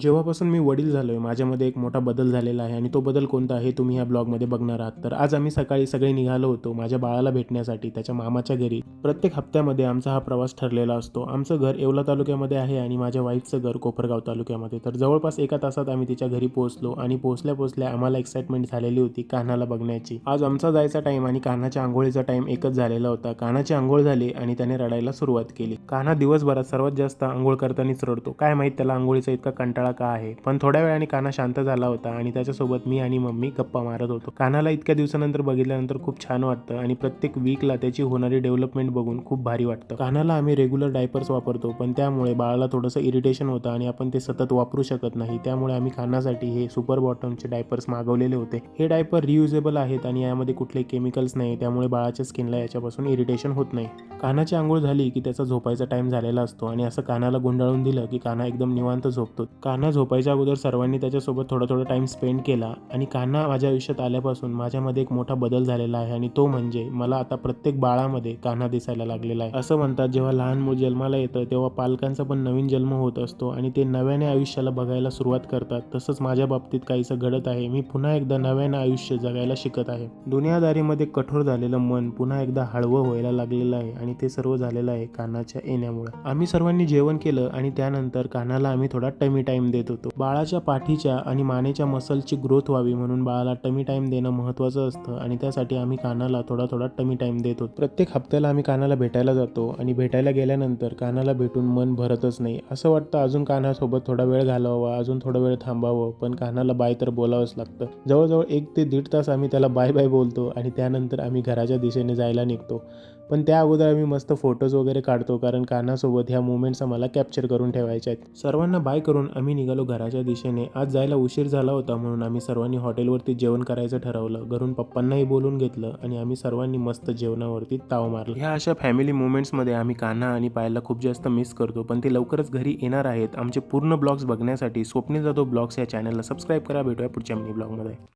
जेव्हापासून मी वडील झालो आहे माझ्यामध्ये एक मोठा बदल झालेला आहे आणि तो बदल कोणता आहे तुम्ही ह्या ब्लॉगमध्ये बघणार आहात. तर आज आम्ही सकाळी सगळे निघालो होतो माझ्या बाळाला भेटण्यासाठी त्याच्या मामाच्या घरी. प्रत्येक हप्त्यामध्ये आमचा हा प्रवास ठरलेला असतो. आमचं घर येवला तालुक्यामध्ये आहे आणि माझ्या वाईफचं घर कोपरगाव तालुक्यामध्ये. तर जवळपास एका तासात आम्ही तिच्या घरी पोहोचलो आणि पोहोचल्या पोहोचल्या आम्हाला एक्साइटमेंट झालेली होती कान्हाला बघण्याची. आज आमचा जायचा टाईम आणि कान्हाच्या आंघोळीचा टाईम एकच झालेला होता. कान्हाची आंघोळ झाली आणि त्याने रडायला सुरुवात केली. कान्हा दिवसभरात सर्वात जास्त आंघोळ करतानाच रडतो. काय माहीत त्याला आंघोळीचा इतका कंटाळा का आहे? पण थोड्या वेळाने काना शांत झाला होता आणि त्याच्यासोबत मी आणि मम्मी गप्पा मारत होतो. कानाला इतक्या दिवसानंतर बघितल्यानंतर खूप छान वाटतं आणि प्रत्येक वीकला त्याची होणारी डेव्हलपमेंट बघून खूप भारी वाटतं. कानाला आम्ही रेग्युलर डायपर्स वापरतो पण त्यामुळे बाळाला थोडंसं इरिटेशन होतं आणि आपण ते सतत वापरू शकत नाही. त्यामुळे आम्ही कानासाठी हे सुपर बॉटमचे डायपर्स मागवलेले होते. हे डायपर रियुजेबल आहेत आणि यामध्ये कुठले केमिकल्स नाही त्यामुळे बाळाच्या स्किनला याच्यापासून इरिटेशन होत नाही. कानाची आंघोळ झाली की त्याचा झोपायचा टाइम झालेला असतो आणि असं कानाला गुंडाळून दिलं की काना एकदम निवांत झोपतो. काना कान्हा झोपायच्या अगोदर सर्वांनी त्याच्यासोबत थोडा थोडा टाईम स्पेंड केला आणि कान्हा माझ्या आयुष्यात आल्यापासून माझ्यामध्ये एक मोठा बदल झालेला आहे आणि तो म्हणजे मला आता प्रत्येक बाळामध्ये कान्हा दिसायला लागलेला आहे. असं म्हणतात जेव्हा लहान मूल जन्माला येतं तेव्हा पालकांचा पण नवीन जन्म होत असतो आणि ते नव्याने आयुष्याला बघायला सुरुवात करतात. तसंच माझ्या बाबतीत काहीसं घडत आहे. मी पुन्हा एकदा नव्यानं आयुष्य जगायला शिकत आहे. दुनियादारीमध्ये कठोर झालेलं मन पुन्हा एकदा हळवं व्हायला लागलेलं आहे आणि ते सर्व झालेलं आहे कानाच्या येण्यामुळे. आम्ही सर्वांनी जेवण केलं आणि त्यानंतर कानाला आम्ही थोडा टमी टाईम टाईम देत होतो. बाळाच्या पाठीच्या आणि मानेच्या मसलची ग्रोथ व्हावी म्हणून बाळाला टमी टाईम देणं महत्त्वाचं असतं आणि त्यासाठी आम्ही कानाला थोडा थोडा टमी टाईम देत होतो. प्रत्येक हप्त्याला आम्ही कानाला भेटायला जातो आणि भेटायला गेल्यानंतर कानाला भेटून मन भरतच नाही. असं वाटतं अजून कानासोबत थोडा वेळ घालवावा अजून थोडा वेळ थांबावं पण कानाला बाय तर बोलावंच लागतं. जवळजवळ एक ते दीड तास आम्ही त्याला बाय बाय बोलतो आणि त्यानंतर आम्ही घराच्या दिशेने जायला निघतो. पण त्या अगोदर आम्ही मस्त फोटोज वगैरे काढतो कारण कानासोबत ह्या मुमेंट्स आम्हाला कॅप्चर करून ठेवायच्या आहेत. सर्वांना बाय करून आम्ही निघालो घराच्या दिशेने. आज जायला उशीर झाला होता म्हणून आम्ही सर्वांनी हॉटेलवरती जेवण करायचं ठरवलं. घरून पप्पांनाही बोलून घेतलं आणि आम्ही सर्वांनी मस्त जेवणावरती ताव मारला. ह्या अशा फॅमिली मुमेंट्समध्ये आम्ही कान्हा आणि पायला खूप जास्त मिस करतो पण ते लवकरच घरी येणार आहेत. आमचे पूर्ण ब्लॉग्स बघण्यासाठी स्वप्ने जातो ब्लॉग्स या चॅनलला सबस्क्राईब करा. भेटूया पुढच्या मिनी ब्लॉगमध्ये